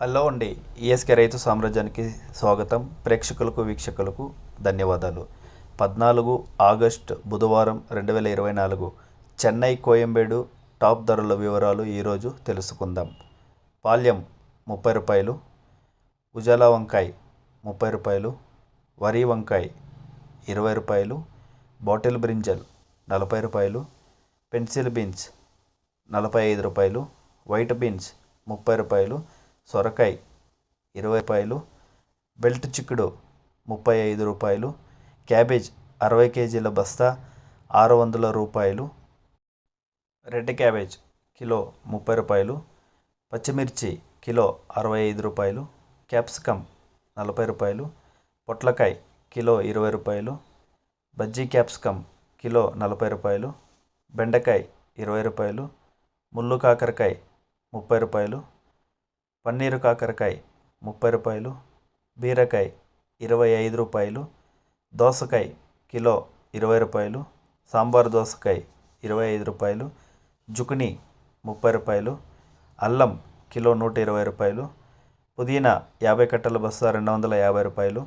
Hello అండి ESK రైతు సామ్రాజ్యానికి స్వాగతం. ప్రేక్షకులకు వీక్షకులకు ధన్యవాదాలు. పద్నాలుగు ఆగస్ట్ బుధవారం రెండు వేల ఇరవై నాలుగు చెన్నై కోయంబేడు టాప్ ధరల వివరాలు ఈరోజు తెలుసుకుందాం. పాల్యం ముప్పై రూపాయలు ఉజాలా వంకాయ ముప్పై రూపాయలు వరి వంకాయ ఇరవై రూపాయలు బాటిల్ బ్రింజల్ నలభై రూపాయలు పెన్సిల్ బీన్స్ నలభై ఐదు రూపాయలు వైట్ బీన్స్ ముప్పై రూపాయలు సొరకాయ ఇరవై రూపాయలు బెల్ట్ చిక్కుడు ముప్పై ఐదు రూపాయలు క్యాబేజ్ అరవై కేజీల బస్తా ఆరు వందల రూపాయలు రెడ్ క్యాబేజ్ కిలో ముప్పై రూపాయలు పచ్చిమిర్చి కిలో అరవై ఐదు రూపాయలు క్యాప్సికమ్ నలభై రూపాయలు పొట్లకాయ కిలో ఇరవై రూపాయలు బజ్జీ క్యాప్సికమ్ కిలో నలభై రూపాయలు బెండకాయ ఇరవై రూపాయలు ముళ్ళు కాకరకాయ ముప్పై రూపాయలు పన్నీరు కాకరకాయ ముప్పై రూపాయలు బీరకాయ ఇరవై ఐదు రూపాయలు దోసకాయ కిలో ఇరవై రూపాయలు సాంబార్ దోసకాయ ఇరవై ఐదు రూపాయలు జుకుని ముప్పై రూపాయలు అల్లం కిలో నూట ఇరవై రూపాయలు పుదీనా యాభై కట్టల బస్తా రెండు వందల యాభై రూపాయలు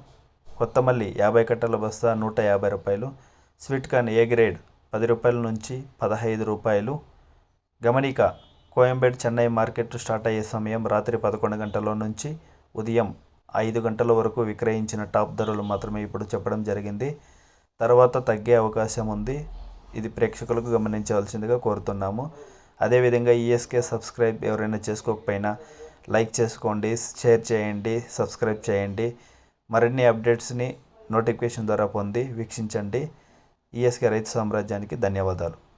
కొత్తమల్లి యాభై కట్టల బస్తా నూట యాభై రూపాయలు స్వీట్ కార్న్ ఏ గ్రేడ్ పది రూపాయల నుంచి పదహైదు రూపాయలు గమనిక కోయంబేడ్ చెన్నై మార్కెట్ స్టార్ట్ అయ్యే సమయం రాత్రి పదకొండు గంటల నుంచి ఉదయం ఐదు గంటల వరకు విక్రయించిన టాప్ ధరలు మాత్రమే ఇప్పుడు చెప్పడం జరిగింది. తర్వాత తగ్గే అవకాశం ఉంది. ఇది ప్రేక్షకులకు గమనించవలసిందిగా కోరుతున్నాము. అదేవిధంగా ఈఎస్కే సబ్స్క్రైబ్ ఎవరైనా చేసుకోకపోయినా లైక్ చేసుకోండి షేర్ చేయండి సబ్స్క్రైబ్ చేయండి. మరిన్ని అప్డేట్స్ని నోటిఫికేషన్ ద్వారా పొంది వీక్షించండి. ఈఎస్కే రైతు సామ్రాజ్యానికి ధన్యవాదాలు.